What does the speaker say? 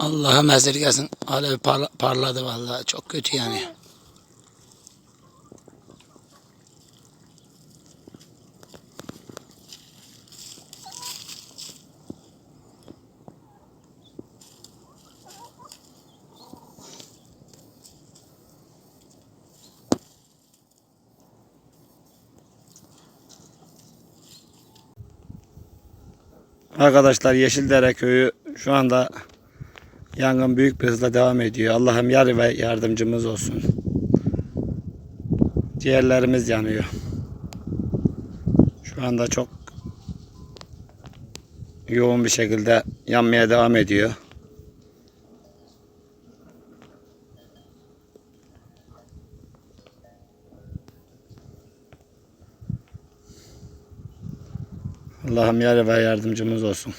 Allah'ım esirgesin. Alev parla- parladı vallahi. Çok kötü yani. Arkadaşlar Yeşildere köyü şu anda yangın büyük bir hızla devam ediyor. Allah'ım yar ve yardımcımız olsun. Ciğerlerimiz yanıyor. Şu anda çok yoğun bir şekilde yanmaya devam ediyor. Allah'ım yar ve yardımcımız olsun.